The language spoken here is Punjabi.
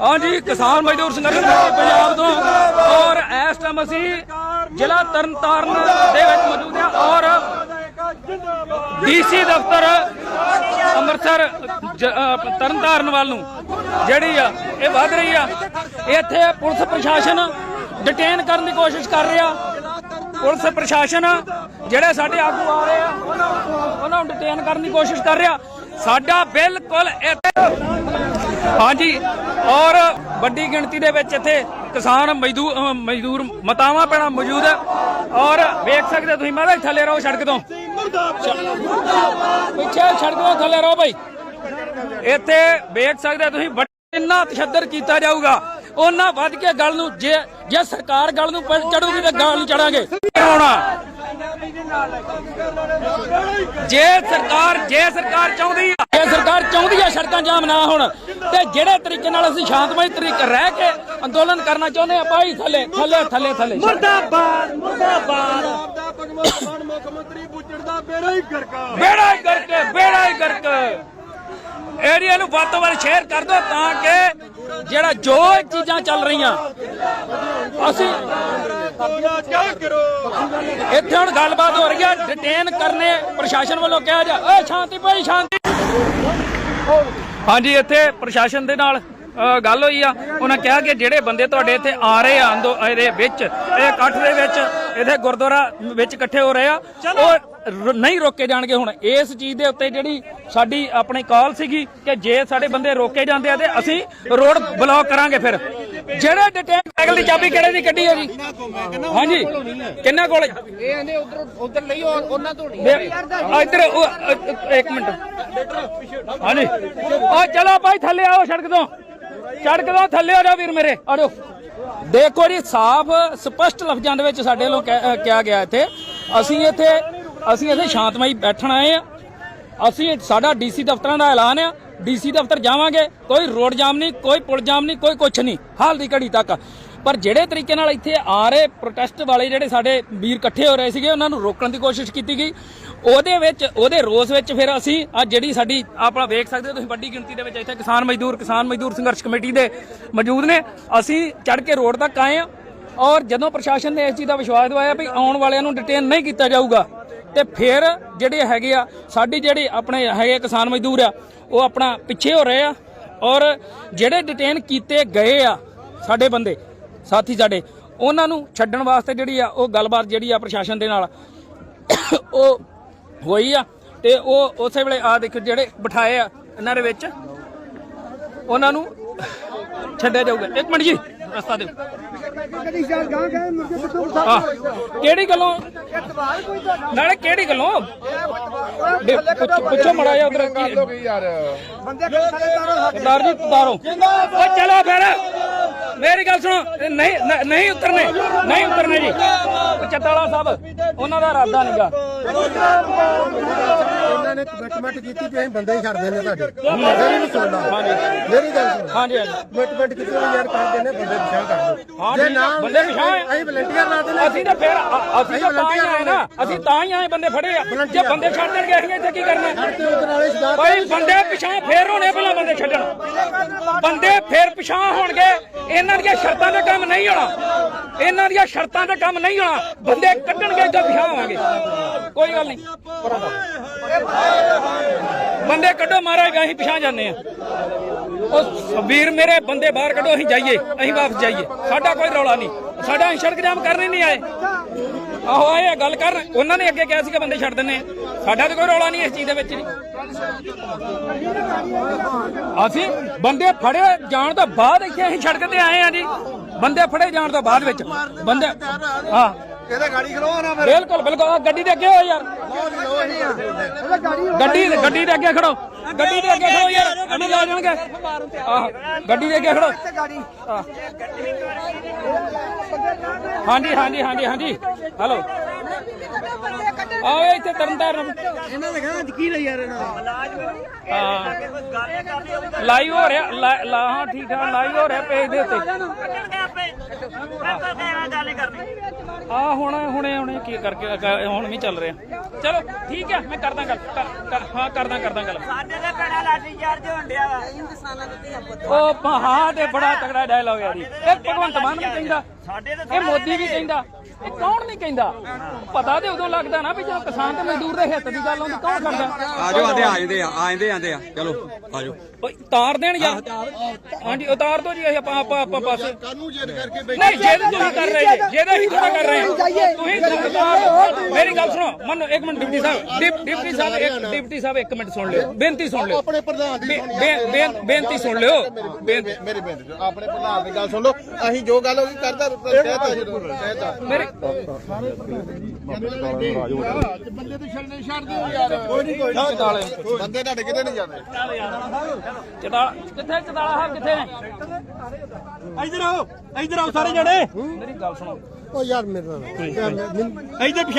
ਹਾਂਜੀ, ਕਿਸਾਨ ਮਜ਼ਦੂਰ ਸੰਗਠਨ ਪੰਜਾਬ ਤੋਂ ਔਰ ਇਸ ਟਾਈਮ ਅਸੀਂ ਜ਼ਿਲ੍ਹਾ ਤਰਨਤਾਰਨ ਦੇ ਵਿੱਚ ਮੌਜੂਦ ਹਾਂ ਔਰ ਡੀਸੀ ਦਫ਼ਤਰ ਅੰਮ੍ਰਿਤਸਰ ਜ- ਅਹ ਤਰਨਤਾਰਨ ਵੱਲ ਨੂੰ ਜਿਹੜੀ ਆ, ਇਹ ਵੱਧ ਰਹੀ ਆ। ਇੱਥੇ ਪੁਲਿਸ ਪ੍ਰਸ਼ਾਸਨ ਡਿਟੇਨ ਕਰਨ ਦੀ ਕੋਸ਼ਿਸ਼ ਕਰ ਰਿਹਾ। ਪੁਲਿਸ ਪ੍ਰਸ਼ਾਸਨ ਜਿਹੜੇ ਸਾਡੇ ਆਗੂ ਆ ਰਹੇ ਆ, ਉਹਨਾਂ ਉਹਨਾਂ ਨੂੰ ਡਿਟੇਨ ਕਰਨ ਦੀ ਕੋਸ਼ਿਸ਼ ਕਰ ਰਿਹਾ। ਸਾਡਾ ਬਿਲਕੁਲ ਇੱਥੇ ਹਾਂਜੀ ਔਰ ਵੱਡੀ ਗਿਣਤੀ ਦੇ ਵਿੱਚ ਇੱਥੇ ਕਿਸਾਨ ਮਜ਼ਦੂਰ ਮਜ਼ਦੂਰ ਮਤਾਵਾਂ ਪੈਣਾ ਮੌਜੂਦ ਹੈ। ਔਰ ਵੇਖ ਸਕਦੇ ਤੁਸੀਂ, ਮੈਂ ਥੱਲੇ ਰਹੋ ਸੜਕ ਤੋਂ। ਪਿੱਛੇ ਸੜਕ ਤੋਂ ਥੱਲੇ ਰਹੋ ਭਾਈ ਇੱਥੇ ਵੇਖ ਸਕਦੇ ਤੁਸੀਂ, ਵੱਡ- ਇੰਨਾ ਤਸ਼ੱਦਦ ਕੀਤਾ ਜਾਊਗਾ। ਉਹਨਾਂ ਵੱਧ ਕੇ ਗੱਲ ਨੂੰ ਜੇ ਜੇ ਸਰਕਾਰ ਗੱਲ ਨੂੰ ਚੜੂਗੀ ਤਾਂ ਗੱਲ ਨੂੰ ਚੜਾਂਗੇ। ਜੇ ਸਰਕਾਰ ਜੇ ਸਰਕਾਰ ਚਾਹੁੰਦੀ ਆ ਜੇ ਸਰਕਾਰ ਚਾਹੁੰਦੀ ਆ ਸੜਕਾਂ ਜਾਮ ਨਾ ਹੋਣ ਤੇ ਜਿਹੜੇ ਤਰੀਕੇ ਨਾਲ ਅਸੀਂ ਸ਼ਾਂਤਮਈ ਤਰੀਕੇ ਰਹਿ ਕੇ ਅੰਦੋਲਨ ਕਰਨਾ ਚਾਹੁੰਦੇ ਆ ਭਾਈ ਥੱਲੇ ਥੱਲੇ ਥੱਲੇ ਥੱਲੇ। ਮੁਰਦਾਬਾਦ ਮੁਰਦਾਬਾਦ। ਦਾ ਭਗਵੰਤ ਮਾਨ ਮੁੱਖ ਮੰਤਰੀ ਬੁੱਚੜ ਦਾ ਬੇੜਾ ਹੀ ਗਰਕਾ ਬੇੜਾ ਹੀ ਕਰਕੇ ਬੇੜਾ ਹੀ ਕਰਕੇ ਏਰੀਆ ਨੂੰ ਵੱਧ ਤੋਂ ਵੱਧ ਸ਼ੇਅਰ ਕਰ ਦਿਓ ਤਾਂ ਕਿ ਜਿਹੜਾ ਜੋ ਚੀਜ਼ਾਂ ਚੱਲ ਰਹੀਆਂ ਅਸੀਂ ਇੱਥੇ ਹੁਣ ਗੱਲਬਾਤ ਹੋ ਰਹੀ ਹੈ ਡਿਟੇਨ ਕਰਨੇ ਪ੍ਰਸ਼ਾਸਨ ਵੱਲੋਂ ਕਿਹਾ ਜਾ ਓਏ ਸ਼ਾਂਤੀ ਭਾਈ ਸ਼ਾਂਤੀ। ਹਾਂਜੀ ਇੱਥੇ ਪ੍ਰਸ਼ਾਸਨ ਦੇ ਨਾਲ ਗੱਲ ਹੋਈ ਆ। ਉਹਨਾਂ ਕਿਹਾ ਕਿ ਜਿਹੜੇ ਬੰਦੇ ਤੁਹਾਡੇ ਇੱਥੇ ਆ ਰਹੇ ਆ ਅੰਦੋ ਇਹਦੇ ਵਿੱਚ ਇਹ ਇਕੱਠ ਦੇ ਵਿੱਚ ਇੱਥੇ ਗੁਰਦੁਆਰਾ ਵਿੱਚ ਇਕੱਠੇ ਹੋ ਰਹੇ ਆ। ਉਹ ਨਹੀਂ ਰੋਕੇ ਜਾਣਗੇ ਹੁਣ। ਇਸ ਚੀਜ਼ ਦੇ ਉੱਤੇ ਜਿਹੜੀ ਸਾਡੀ ਆਪਣੀ ਕਾਲ ਸੀਗੀ ਕਿ ਜੇ ਸਾਡੇ ਬੰਦੇ ਰੋਕੇ ਜਾਂਦੇ ਆ ਤੇ ਅਸੀਂ ਰੋਡ ਬਲੌਕ ਕਰਾਂਗੇ ਫਿਰ। ਜਿਹੜੇ ਡਿਟੇਨ ਸਾਈਕਲ ਦੀ ਚਾਬੀ ਕਿਹੜੇ ਦੀ ਕੱਢੀ ਹੈ ਜੀ? ਹਾਂਜੀ। ਕਿੰਨਾ ਕੋਲ ਇਹ ਆਂਦੇ ਉਧਰ ਉਧਰ ਲਈ ਔਰ ਉਹਨਾਂ ਤੋਂ ਨਹੀਂ। ਇੱਧਰ ਇੱਕ ਮਿੰਟ। ਹਾਂਜੀ। ਆ ਚਲੋ ਭਾਈ ਥੱਲੇ ਆਓ ਸੜਕ ਤੋਂ। ਸੜਕ ਤੋਂ ਥੱਲੇ ਆ ਜਾਓ ਵੀਰ ਮੇਰੇ। ਆ ਜਾਓ। ਦੇਖੋ ਜੀ ਸਾਫ਼ ਸਪਸ਼ਟ ਲਫ਼ਜ਼ਾਂ ਦੇ ਵਿੱਚ ਸਾਡੇ ਵੱਲੋਂ ਕਿਹਾ ਗਿਆ ਇੱਥੇ। ਅਸੀਂ ਇੱਥੇ ਅਸੀਂ ਇੱਥੇ ਸ਼ਾਂਤਮਈ ਬੈਠਣ ਆਏ ਆ ਅਸੀਂ ਸਾਡਾ ਡੀਸੀ ਦਫ਼ਤਰਾਂ ਦਾ ਐਲਾਨ ਆ। ਡੀਸੀ ਦਫ਼ਤਰ ਜਾਵਾਂਗੇ, ਕੋਈ ਰੋਡ ਜਾਮ ਨਹੀਂ, ਕੋਈ ਪੁਲ ਜਾਮ ਨਹੀਂ, ਕੋਈ ਕੁਛ ਨਹੀਂ, ਹਾਲ ਦੀ ਘੜੀ ਤੱਕ। ਪਰ ਜਿਹੜੇ ਤਰੀਕੇ ਨਾਲ ਇੱਥੇ ਆ ਰਹੇ ਪ੍ਰੋਟੈਸਟ ਵਾਲੇ ਜਿਹੜੇ ਸਾਡੇ ਵੀਰ ਇਕੱਠੇ ਹੋ ਰਹੇ ਸੀਗੇ, ਉਹਨਾਂ ਨੂੰ ਰੋਕਣ ਦੀ ਕੋਸ਼ਿਸ਼ ਕੀਤੀ ਗਈ। ਉਹਦੇ ਵਿੱਚ, ਉਹਦੇ ਰੋਸ ਵਿੱਚ ਫਿਰ ਅਸੀਂ ਆ ਜਿਹੜੀ ਸਾਡੀ ਆਪਣਾ ਵੇਖ ਸਕਦੇ ਹੋ ਤੁਸੀਂ ਵੱਡੀ ਗਿਣਤੀ ਦੇ ਵਿੱਚ ਇੱਥੇ ਕਿਸਾਨ ਮਜ਼ਦੂਰ ਕਿਸਾਨ ਮਜ਼ਦੂਰ ਸੰਘਰਸ਼ ਕਮੇਟੀ ਦੇ ਮੌਜੂਦ ਨੇ। ਅਸੀਂ ਚੜ ਕੇ ਰੋਡ ਤੱਕ ਆਏ ਆ ਔਰ ਜਦੋਂ ਪ੍ਰਸ਼ਾਸਨ ਨੇ ਇਸ ਚੀਜ਼ ਦਾ ਵਿਸ਼ਵਾਸ ਦਿਵਾਇਆ ਵੀ ਆਉਣ ਵਾਲਿਆਂ ਨੂੰ ਡਿਟੇਨ ਨਹੀਂ ਕੀਤਾ ਜਾਊਗਾ ਤੇ ਫਿਰ ਜਿਹੜੇ ਹੈਗੇ ਆ, ਸਾਡੀ ਜਿਹੜੀ ਆਪਣੇ ਹੈਗੇ ਕਿਸਾਨ ਮਜ਼ਦੂਰ ਆ, ਉਹ ਆਪਣਾ ਪਿੱਛੇ ਹੋ ਰਹੇ ਆ ਔਰ ਜਿਹੜੇ ਡਿਟੇਨ ਕੀਤੇ ਗਏ ਆ ਸਾਡੇ ਬੰਦੇ, ਸਾਥੀ ਸਾਡੇ, ਉਹਨਾਂ ਨੂੰ ਛੱਡਣ ਵਾਸਤੇ ਜਿਹੜੀ ਆ, ਉਹ ਗੱਲਬਾਤ ਜਿਹੜੀ ਆ ਪ੍ਰਸ਼ਾਸਨ ਦੇ ਨਾਲ ਉਹ ਹੋਈ ਆ ਤੇ ਉਹ ਉਸੇ ਵੇਲੇ ਆ ਦੇਖੋ ਜਿਹੜੇ ਬਿਠਾਏ ਆ, ਇਹਨਾਂ ਦੇ ਵਿੱਚ, ਉਹਨਾਂ ਨੂੰ ਛੱਡਿਆ ਜਾਊਗਾ। ਇੱਕ ਮਿੰਟ ਜੀ। ਰਸਤਾ ਦਿਓ। ਹਾਂ। ਕਿਹੜੀ ਗੱਲੋਂ? ਨਾਲੇ ਕਿਹੜੀ ਗੱਲੋਂ? ਦੇ- ਪੁੱਛੋ- ਪੁੱਛੋ ਮੜਾ ਜਾ ਉਧਰ ਸਰਦਾਰ ਜੀ ਤਾਰੋ। ਓ ਚਲੋ ਫਿਰ। ਮੇਰੀ ਗੱਲ ਸੁਣੋ ਇਹ ਨਹੀਂ ਨ- ਨਹੀਂ ਉਤਰਨੇ। ਨਹੀਂ ਉਤਰਨੇ ਜੀ। ਉਹ ਚੱਤਾਲਾ ਸਾਹਿਬ ਉਹਨਾਂ ਦਾ ਇਰਾਦਾ ਨਹੀਂਗਾ ਉਹਨਾਂ ਨੇ ਕਮਿਟਮੈਂਟ ਕੀਤੀ ਕਿ ਅਸੀਂ ਬੰਦੇ ਹੀ ਛੱਡਦੇ ਨੇ ਤੁਹਾਡੇ। ਮੇਰੀ ਨਹੀਂ ਸੁਣਦਾ ਮੇਰੀ ਗੱਲ ਸੁਣ। ਹਾਂਜੀ ਹਾਂਜੀ। ਕਮਿਟਮੈਂਟ ਕੀਤੀ ਵੀ ਯਾਰ ਕਰਦੇ ਨੇ ਬੰਦੇ ਪਿਛਾਂ ਕਰ ਹਾਂ। ਜੇ ਨਾ ਬੰਦੇ ਪਿਛਾਂਹ ਹੈ। ਅਸੀਂ ਵਲੰਟੀਅਰ ਲਾ ਦੇਣੇ ਅਸੀਂ ਤਾਂ ਫਿਰ ਅਸੀਂ ਤਾਂ ਤਾਂ ਹੀ ਆਏ ਨਾ। ਅਸੀਂ ਤਾਂ ਹੀ ਆਏ ਬੰਦੇ ਫੜੇ ਆ। ਜੇ ਬੰਦੇ ਛੱਡ ਦੇਣਗੇ ਅਸੀਂ ਇੱਥੇ ਕੀ ਕਰਨਾ? ਭਾਈ ਬੰਦੇ ਪਿਛਾਂ ਫੇਰ ਹੋਣੇ ਪਹਿਲਾਂ ਬੰਦੇ ਛੱਡਣ। ਬੰਦੇ ਫੇਰ ਪਿਛਾਂ ਹੋਣਗੇ। ਇਹਨਾਂ ਦੀਆਂ ਸ਼ਰਤਾਂ ਦੇ ਕੰਮ ਨਹੀਂ ਹੋਣਾ। ਇਹਨਾਂ ਦੀਆਂ ਸ਼ਰਤਾਂ ਦੇ ਕੰਮ ਨਹੀਂ ਹੋਣਾ। ਬੰਦੇ ਕੱਢਣਗੇ ਜੋ ਪਿਛਾਂ ਹੋਵਾਂਗੇ। ਕੋਈ ਗੱਲ ਨਹੀਂ। ਬੰਦੇ ਕੱਢੋ ਮਹਾਰਾਜ, ਅਸੀਂ ਪਿਛਾਂ ਜਾਂਦੇ ਆ ਉਹ ਵੀਰ ਮੇਰੇ, ਬੰਦੇ ਬਾਹਰ ਕੱਢੋ, ਅਸੀਂ ਜਾਈਏ, ਅਸੀਂ ਵਾਪਸ ਜਾਈਏ। ਸਾਡਾ ਕੋਈ ਰੌਲਾ ਨਹੀਂ। ਸਾਡਾ ਅਸੀਂ ਸੜਕ ਜਾਮ ਕਰਨੇ ਨਹੀਂ ਆਏ। ਆਹੋ, ਆਏ ਗੱਲ ਕਰ ਉਹਨਾਂ ਨੇ ਅੱਗੇ ਕਿਹਾ ਸੀ ਕਿ ਬੰਦੇ ਛੱਡ ਦਿੰਨੇ ਆ। ਸਾਡਾ ਤਾਂ ਕੋਈ ਰੌਲਾ ਨਹੀਂ ਇਸ ਚੀਜ਼ ਦੇ ਵਿੱਚ। ਅਸੀਂ ਬੰਦੇ ਫੜੇ ਜਾਣ ਤੋਂ ਬਾਅਦ ਇੱਥੇ ਅਸੀਂ ਸੜਕ ਤੇ ਆਏ ਆ ਜੀ। ਬੰਦੇ ਫੜੇ ਜਾਣ ਤੋਂ ਬਾਅਦ ਵਿੱਚ। ਬੰਦੇ ਹਾਂ। ਇਹਦਾ ਗਾੜੀ ਖਲੋ ਨਾ ਬਿਲਕੁਲ ਬਿਲਕੁਲ। ਆਹ ਗੱਡੀ ਦੇ ਅੱਗੇ ਹੋ ਯਾਰ। ਗੱਡੀ ਗੱਡੀ ਦੇ ਅੱਗੇ ਖੜੋ। ਗੱਡੀ ਦੇ ਅੱਗੇ ਖੜੋ ਯਾਰ। ਗੱਡੀ ਲਾ ਜਾਣਗੇ ਆਹ ਗੱਡੀ ਦੇ ਅੱਗੇ ਖੜੋ। ਆਹ। ਹਾਂਜੀ ਹਾਂਜੀ ਹਾਂਜੀ ਹਾਂਜੀ। ਹੈਲੋ। ਆਓ ਇੱਥੇ ਤਰਨਤਾਰਨ ਇਹਨਾਂ ਨੇ ਕਹਿੰਦਾ ਯਕੀਨ ਹੈ ਯਾਰ ਇਹਨਾਂ ਦਾ? ਹਾਂ। ਲਾਈਵ ਹੋ ਰਿਹਾ ਲਾ ਲਾ- ਹਾਂ ਠੀਕ ਠਾਕ ਲਾਈਵ ਹੋ ਰਿਹਾ ਪੇਜ ਦੇ ਉੱਤੇ। ਆ ਹੁਣ ਹੁਣੇ ਹੁਣੇ ਕੀ ਕਰਕੇ ਹੁਣ ਵੀ ਚੱਲ ਰਿਹਾ। ਚਲੋ ਠੀਕ ਹੈ ਮੈਂ ਕਰਦਾ ਗੱਲ ਕਰ- ਕਰ- ਹਾਂ ਕਰਦਾ ਕਰਦਾ ਗੱਲ। ਸਾਡੇ ਦੇ ਪੈਣਾ ਲਾਠੀ ਚਾਰਜ ਹੋਣ ਡਿਆ ਵਾ। ਉਹ ਹਾਂ ਤੇ ਬੜਾ ਤਗੜਾ ਡਾਇਲੌਗ ਹੈ ਜੀ। ਇਹ ਭਗਵੰਤ ਮਾਨ ਵੀ ਕਹਿੰਦਾ ਸਾਡੇ ਤੇ ਇਹ ਮੋਦੀ ਵੀ ਕਹਿੰਦਾ। ਇਹ ਕੌਣ ਨਹੀਂ ਕਹਿੰਦਾ? ਪਤਾ ਤੇ ਉਦੋਂ ਲੱਗਦਾ ਨਾ ਵੀ ਜਦੋਂ ਕਿਸਾਨ ਤੇ ਮਜ਼ਦੂਰ ਦੇ ਹਿੱਤ ਦੀ ਗੱਲ ਆਉਂਦੀ ਕੌਣ ਕਰਦਾ? ਆਜੋ ਆਦੇ ਆ ਜਾਂਦੇ ਆ ਆ ਜਾਂਦੇ ਆਂਦੇ ਆ। ਚਲੋ ਆਜੋ। ਓਏ ਤਾਰ ਦੇਣ ਯਾਰ ਹਾਂਜੀ ਉਤਾਰ ਦੋ ਜੀ ਅਸੀਂ ਆਪਾਂ ਆਪਾਂ ਆਪਾਂ ਪਾਸੇ ਕਾਨੂੰ ਜੇਦ ਕਰਕੇ ਨਹੀਂ ਜੇ ਤੁਸੀਂ ਕਰ ਰਹੇ ਜੇ ਜੇ ਅਸੀਂ ਥੋੜਾ ਕਰ ਰਹੇ ਹਾਂ। ਤੁਸੀਂ ਉਤਾਰ ਮੇਰੀ ਗੱਲ ਸੁਣੋ ਮੰਨੋ ਇੱਕ ਮਿੰਟ ਡਿਪਟੀ ਸਾਹਿਬ ਡਿਪ- ਡਿਪਟੀ ਸਾਹਿਬ ਇੱਕ ਡਿਪਟੀ ਸਾਹਿਬ ਇੱਕ ਮਿੰਟ ਸੁਣ ਲਿਓ। ਬੇਨਤੀ ਸੁਣ ਲਿਓ। ਆਪਣੇ ਪ੍ਰਧਾਨ ਦੀ ਬੇਨਤੀ ਸੁਣ ਲਿਓ। ਮੇਰੀ ਬੇਨਤੀ ਆਪਣੇ ਪ੍ਰਧਾਨ ਦੀ ਗੱਲ ਸੁਣ ਲਓ। ਅਸੀਂ ਜੋ ਗੱਲ ਹੋਗੀ ਕਰਦਾ ਕਹਿਤਾ ਮੇਰੇ ਬੰਦੇ ਤੇ ਛੱਡਨੇ ਛੱਡ ਦਿਓ ਯਾਰ ਕੋਈ ਨਹੀਂ ਕੋਈ ਚਦਾਲੇ ਬੰਦੇ ਤੁਹਾਡੇ ਕਿਤੇ ਨਹੀਂ ਜਾਂਦੇ ਚਦਾਲਾ ਕਿੱਥੇ ਚਦਾਲਾ ਸਾਹਿਬ ਕਿੱਥੇ ਨੇ ਇੱਧਰ ਆਓ ਇੱਧਰ ਆਓ ਸਾਰੇ ਜਣੇ। ਮੇਰੀ ਗੱਲ ਸੁਣੋ। ਉਹ ਯਾਰ ਮੇਰੇ ਨਾਲ। ਇੱਧਰ